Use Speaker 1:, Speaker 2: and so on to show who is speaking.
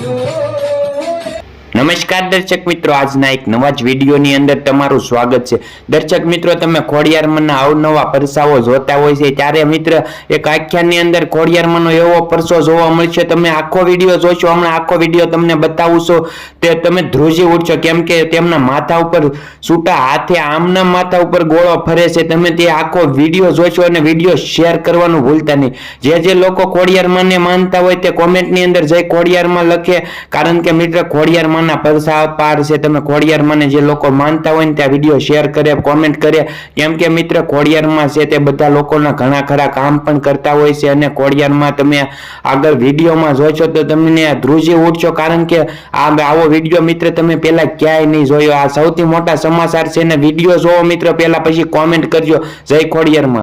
Speaker 1: গো નમસ્કાર દર્શક મિત્રો, આજના એક નવા જ વિડીયોની અંદર તમારું સ્વાગત છે. દર્શક મિત્રો, તમે ખોડિયારમાંના અવનવા પરસાઓ જોતા હોય છે, ત્યારે મિત્ર, એક આખ્યાનની અંદર ખોડિયારમાંનો એવો પરસો જોવા મળશે. તમે આખો વીડિયો જોશો, હમણાં આખો વીડિયો તમને બતાવું છું તે તમે ધ્રુજી ઉઠશો કેમ કે તેમના માથા ઉપર છૂટા હાથે, આમના માથા ઉપર ગોળો ફરે છે. તમે તે આખો વીડિયો જોશો અને વીડિયો શેર કરવાનું ભૂલતા નહીં. જે જે લોકો ખોડિયારમાંને માનતા હોય તે કોમેન્ટની અંદર જઈ ખોડિયારમાં લખે. કારણ કે મિત્ર ખોડિયારમાંના પરસા પાર છે. તમે ખોડિયારમાંને જે લોકો માનતા હોય ને ત્યાં વીડિયો શેર કરે કોમેન્ટ કરે કેમ કે મિત્ર, ખોડિયારમાં છે તે બધા લોકોના ઘણા ખરા કામ પણ કરતા હોય છે અને ખોડિયારમાં તમે આગળ વિડીયોમાં જોશો તો તમને ધ્રુજી ઉઠશો કારણ કે આ આવો વીડિયો મિત્ર તમે પહેલાં ક્યાંય નહીં જોયો. આ સૌથી મોટા સમાચાર છે અને વીડિયો જોવો મિત્ર પહેલાં પછી કોમેન્ટ કરજો. જય ખોડિયારમાં.